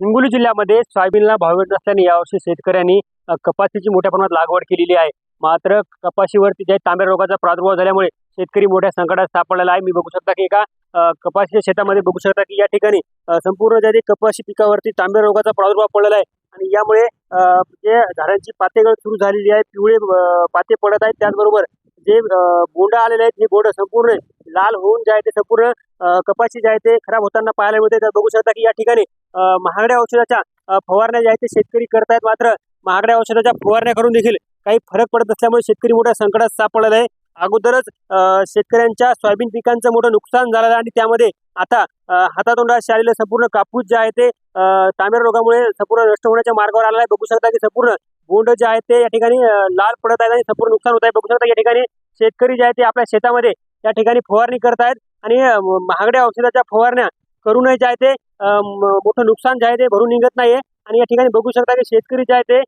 हिंगोली जिल्ह्यामध्ये सोयाबीनला भाव भेटत नसल्याने यावर्षी शेतकऱ्यांनी कपाशीची मोठ्या प्रमाणात लागवड केलेली आहे. मात्र कपाशीवरती जे तांब्या रोगाचा प्रादुर्भाव झाल्यामुळे शेतकरी मोठ्या संकटात सापडलेला आहे. मी बघू शकता की एका कपाशीच्या शेतामध्ये बघू शकता की या ठिकाणी संपूर्ण ज्या कपाशी पिकावरती तांब्या रोगाचा प्रादुर्भाव पडलेला आहे आणि यामुळे जे झाडांची पातेगळ सुरू झालेली आहे पिवळे पाते पडत आहेत. त्याचबरोबर जे अ, बोंड आलेले आहेत जे बोंड संपूर्ण लाल होऊन जे आहे ते संपूर्ण कपाशी जे आहे ते खराब होताना पाहायला मिळते. तर बघू शकता की या ठिकाणी महागड्या औषधाच्या फवारण्या ज्या आहेत ते शेतकरी करतायत. मात्र महागड्या औषधाच्या फवारण्या करून देखील काही फरक पडत नसल्यामुळे शेतकरी मोठ्या संकटात सापडलेला आहे. अगोदरच शेतकऱ्यांच्या सोयाबीन पिकांचं मोठं नुकसान झालेलं आहे आणि त्यामध्ये आता हातातोंडाशी आलेलं संपूर्ण कापूस जे आहे ते अ, रोगामुळे संपूर्ण नष्ट होण्याच्या मार्गावर आला आहे. बघू शकता की संपूर्ण बोंड जे आहेत ते या ठिकाणी लाल पडत आहेत आणि संपूर्ण नुकसान होत आहे. बघू शकता या ठिकाणी शेतकरी जे आहे ते आपल्या शेतामध्ये या ठिकाणी फवारणी करत आहेत आणि महागड्या औषधाच्या फवारण्या करूनही जे आहे ते मोठं नुकसान जे आहे ते भरून निघत नाहीये. आणि या ठिकाणी बघू शकता की शेतकरी जे आहे ते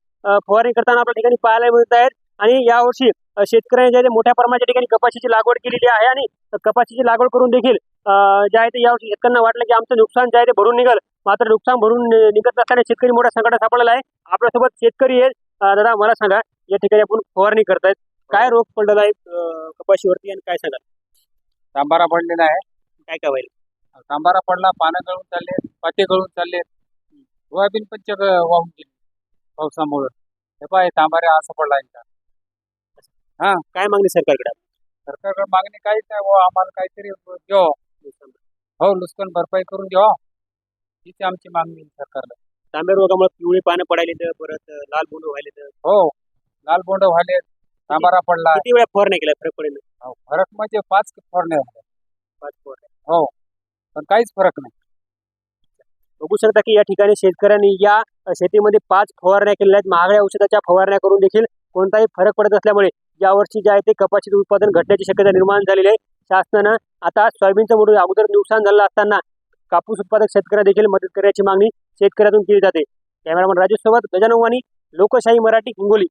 फवारणी करताना आपल्या ठिकाणी पाहायला मिळत आहेत. आणि यावर्षी शेतकऱ्यांनी जे आहे मोठ्या प्रमाणाच्या ठिकाणी कपाशीची लागवड केलेली आहे आणि कपाशीची लागवड करून देखील जे आहे ते यावर्षी शेतकऱ्यांना वाटलं की आमचं नुकसान जे आहे ते भरून निघल. मात्र नुकसान भरून निघत नसताना शेतकरी मोठ्या संकटात सापडलेला आहे. आपल्यासोबत शेतकरी आहेत. दादा मला सांगा या ठिकाणी आपण फवारणी करतायत. काय रोग पडलेला आहे अ, कपाशीवरती आणि काय सांगा तांबारा पडलेला आहे. काय काय होईल तांबारा पडला पानं गळून चालले पाते गळून चालले सोयाबीन पण चग वाहून गेली पावसामुळं. हे पाय तांबारा असं पडला इथं. काय मागणी सरकारकडे? आहे? सरकारकडे मागणी काहीच नाही बुवा, आम्हाला काहीतरी द्यावं हो नुकसान भरपाई करून द्यावं हीच आमची मागणी आहे सरकारला. तांबेर रोगामुळे पिवळी पानं पडायले तर परत लाल बोंड व्हायले तर. हो लाल बोंड व्हायले तांबारा पडला. किती वेळा फवारण्या केल्या फरक पडेल? हो, फरक म्हणजे पाच फवारण्या झाल्या. पाच फवारण्या. पण काहीच फरक नाही. बघू शकता की या ठिकाणी शेतकऱ्यांनी या शेतीमध्ये पाच फवारण्या केलेल्या आहेत महागड्या औषधाच्या फवारण्या करून देखील कोणताही फरक पडत असल्यामुळे यावर्षी जे आहे ते कपाशीचं उत्पादन घटण्याची शक्यता निर्माण झालेली आहे. शासनानं आता सोयाबीनचं मोठं अगोदर नुकसान झालं असताना कापूस उत्पादक शेतकऱ्या देखील मदत करण्याची मागणी शेतकऱ्यातून केली जाते. कॅमेरामन राजेश सोबत गजानवानी लोकशाही मराठी हिंगोली.